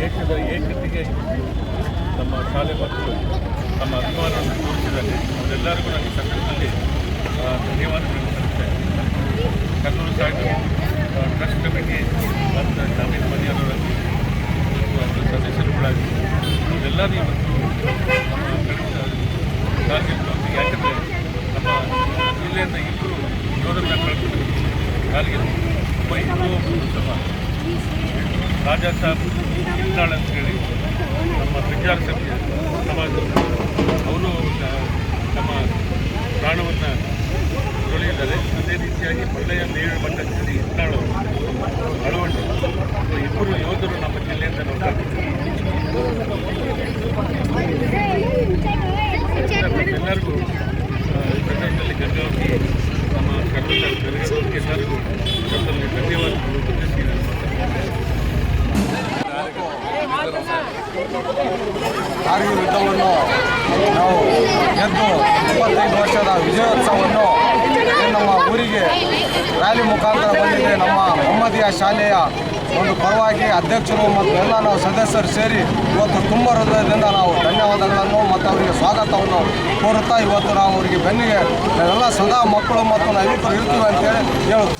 ದೇಶದ ಏಕತೆಗೆ ನಮ್ಮ ಶಾಲೆ ಮಕ್ಕಳು ತಮ್ಮ ಅಭಿಮಾನವನ್ನು ತೋರಿಸಿದ್ದಾರೆ. ಅವರೆಲ್ಲರಿಗೂ ನನಗೆ ಸಂದರ್ಭದಲ್ಲಿ ಧನ್ಯವಾದ ಧನ್ಯವಾದಗಳನ್ನು ಸಲ್ಲಿಸ್ತಾ ಇದ್ದೀನಿ. ಕನ್ನಡ ಸಾಹಿತ್ಯ ಟ್ರಸ್ಟ್ ಕಮಿಟಿ ಮತ್ತು ಜಾಮೀನು ಮನೆಯವರಾಗಿ ಮತ್ತು ಸದಸ್ಯರುಗಳಾಗಿ, ಇವರೆಲ್ಲರೂ ಇವತ್ತು ನಮ್ಮ ಜೊತೆಗೆ ಯಾಕಂದರೆ ನಮ್ಮ ಜಿಲ್ಲೆಯಿಂದ ಇಬ್ಬರು ಯೋಧರನ್ನ ಕಳ್ಕೊಂಡು ಕಾಲಿಗೆ ತುಂಬ ಹಿಂದೂ ಸಹ ರಾಜಾ ಇಲ್ನಾಳ್ ಅಂತ ಹೇಳಿ ನಮ್ಮ ಪ್ರಚಾರ ಸಮಿತಿ ಸಮಾಜ ಅವರು ನಮ್ಮ ಪ್ರಾಣವನ್ನು ತೊಳೆಯಿದ್ದಾರೆ ಅದೇ ರೀತಿಯಾಗಿ ಪ್ರಳಯ ನೀರು ಬಂದ ಕಾರ್ಗಿಲ್ ಯುದ್ಧವನ್ನು ನಾವು ಎದ್ದು ಇಪ್ಪತ್ತೈದು ವರ್ಷದ ವಿಜಯೋತ್ಸವವನ್ನು ನಮ್ಮ ಊರಿಗೆ ರ್ಯಾಲಿ ಮುಖಾಂತರ ಬಂದಿದೆ. ನಮ್ಮ ಮೊಹಮ್ಮದಿಯ ಶಾಲೆಯ ಒಂದು ಪರವಾಗಿ ಅಧ್ಯಕ್ಷರು ಮತ್ತು ಎಲ್ಲ ನಾವು ಸದಸ್ಯರು ಸೇರಿ ಇವತ್ತು ತುಂಬ ಹೃದಯದಿಂದ ನಾವು ಧನ್ಯವಾದಗಳನ್ನು ಮತ್ತು ಅವರಿಗೆ ಸ್ವಾಗತವನ್ನು ಕೋರುತ್ತಾ ಇವತ್ತು ನಾವು ಅವರಿಗೆ ಬೆನ್ನಿಗೆ ಎಲ್ಲ ಸದಾ ಮಕ್ಕಳು ಮತ್ತು ನಾವು ಇರ್ತೀವಿ ಅಂತೇಳಿ ಹೇಳುತ್ತೀವಿ.